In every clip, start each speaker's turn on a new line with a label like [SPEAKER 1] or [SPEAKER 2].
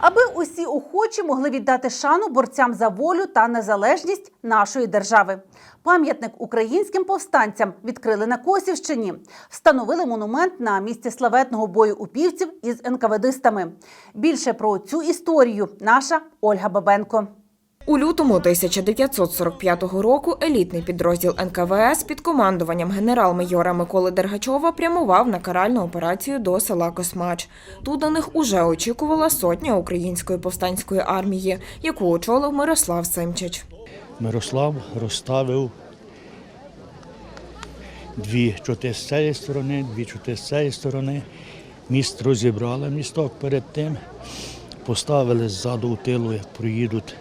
[SPEAKER 1] аби усі охочі могли віддати шану борцям за волю та незалежність нашої держави. Пам'ятник українським повстанцям відкрили на Косівщині, встановили монумент на місці славетного бою упівців із НКВДистами. Більше про цю історію наша Ольга Бабенко.
[SPEAKER 2] У лютому 1945 року елітний підрозділ НКВС під командуванням генерал-майора Миколи Дергачова прямував на каральну операцію до села Космач. Тут на них уже очікувала сотня української повстанської армії, яку очолив Мирослав Симчич.
[SPEAKER 3] Мирослав розставив дві чоти з цієї сторони, дві чоти з цієї сторони. Міст розібрали місток перед тим, поставили ззаду у тилу, як проїдуть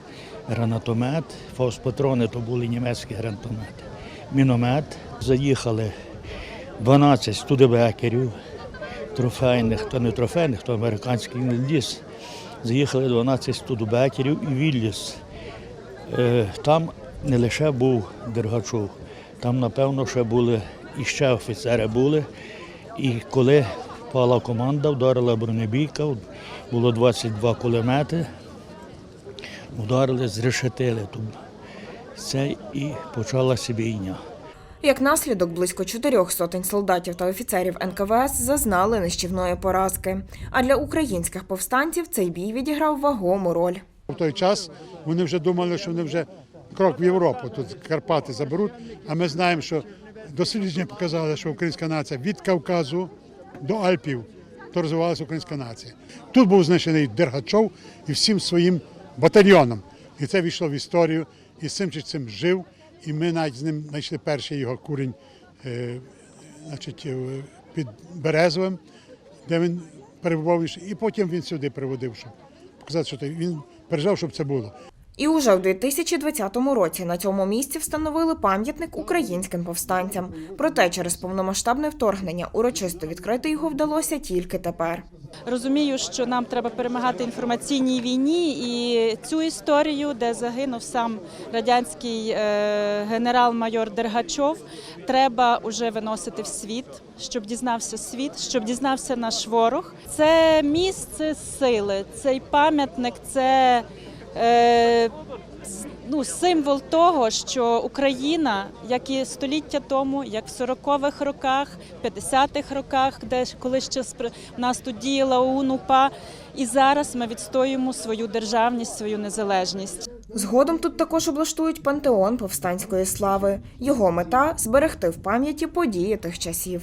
[SPEAKER 3] гранатомет. Фауспатрони то були німецькі гранатомети. Міномет. Заїхали 12 студебекерів, трофейних, то не трофейних, то американський ліс. Заїхали 12 студебекерів і Вілліс. Е, Там не лише був Дергачов, там, напевно, ще були і ще офіцери були. І коли впала команда, вдарила бронебійка, було 22 кулемети, ударили, зрешетили тут. Це і почалася війна.
[SPEAKER 2] Як наслідок, близько чотирьох сотень солдатів та офіцерів НКВС зазнали нищівної поразки. А для українських повстанців цей бій відіграв вагому роль.
[SPEAKER 4] В той час вони вже думали, що вони вже крок в Європу, тут Карпати заберуть. А ми знаємо, що дослідження показали, що українська нація від Кавказу до Альпів то розвивалася українська нація. Тут був знищений Дергачов і всім своїм батальйоном. І це війшло в історію. І з цим жив. І ми навіть з ним знайшли перший його курінь е, значить, е, під Березовим, де він перебував. І потім він сюди приводив, щоб показати, що він пережив, щоб це було.
[SPEAKER 2] І уже в 2020 році на цьому місці встановили пам'ятник українським повстанцям. Проте через повномасштабне вторгнення урочисто відкрити його вдалося тільки тепер.
[SPEAKER 5] Розумію, що нам треба перемагати інформаційній війні, і цю історію, де загинув сам радянський е, генерал-майор Дергачов, треба уже виносити в світ, щоб дізнався світ, щоб дізнався наш ворог. Це місце сили, цей пам'ятник, це ну, символ того, що Україна, як і століття тому, як в 40-х роках, 50-х роках, де коли ще в нас тут діяла ОУН-УПА, і зараз ми відстоюємо свою державність, свою незалежність.
[SPEAKER 2] Згодом тут також облаштують пантеон повстанської слави. Його мета зберегти в пам'яті події тих часів.